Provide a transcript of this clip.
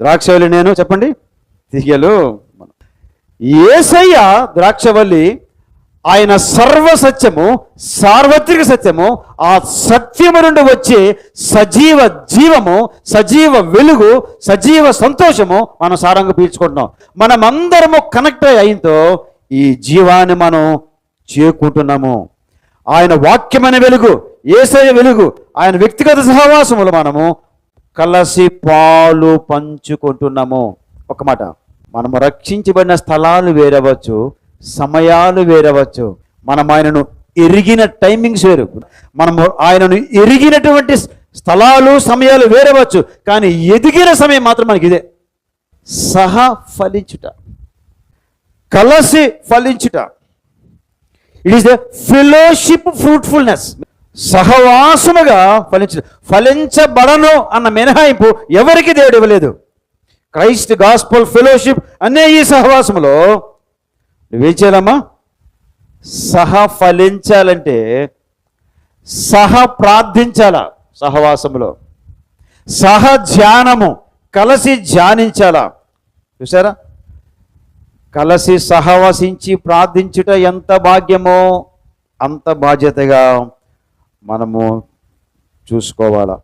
ద్రాక్షవల్లి నేను చెప్పండి? తీగలు. ఏసయ్య ద్రాక్షవల్లి ఆయన సర్వ సత్యము సార్వత్రిక సత్యము ఆ సత్యము నుండి వచ్చే సజీవ జీవము సజీవ వెలుగు సజీవ సంతోషము మనం సారంగా పీల్చుకుంటున్నాం. మనమందరము కనెక్ట్ అయింతో ఈ జీవాన్ని మనం చేకుంటున్నాము ఆయన వాక్యమైన వెలుగు ఏసయ వెలుగు ఆయన వ్యక్తిగత సహవాసములు మనము కలసి పాలు పంచుకుంటున్నాము. ఒక మాట మనము రక్షించబడిన స్థలాలు వేరవచ్చు సమయాలు వేరవచ్చు. మనం ఆయనను ఎరిగిన టైమింగ్స్ వేరు. మనము ఆయనను ఎరిగినటువంటి స్థలాలు సమయాలు వేరవచ్చు కానీ ఎదిగిన సమయం మాత్రం మనకి ఇదే. సహ ఫలించుట. కలసి ఫలించుట. It is the fellowship fruitfulness సహవాసముగా ఫలించ ఫలించబడను అన్న మినహాయింపు ఎవరికి దేవుడు ఇవ్వలేదు. క్రైస్ట్ గాస్పల్ ఫెలోషిప్ అనే ఈ సహవాసములో నువ్వేం చేయాలమ్మా? సహ ఫలించాలంటే సహ ప్రార్థించాల సహవాసములో. సహ ధ్యానము కలిసి ధ్యానించాలా. చూసారా కలిసి సహవసించి ప్రార్థించుట ఎంత భాగ్యమో అంత బాధ్యతగా మనము చూసుకోవాలా?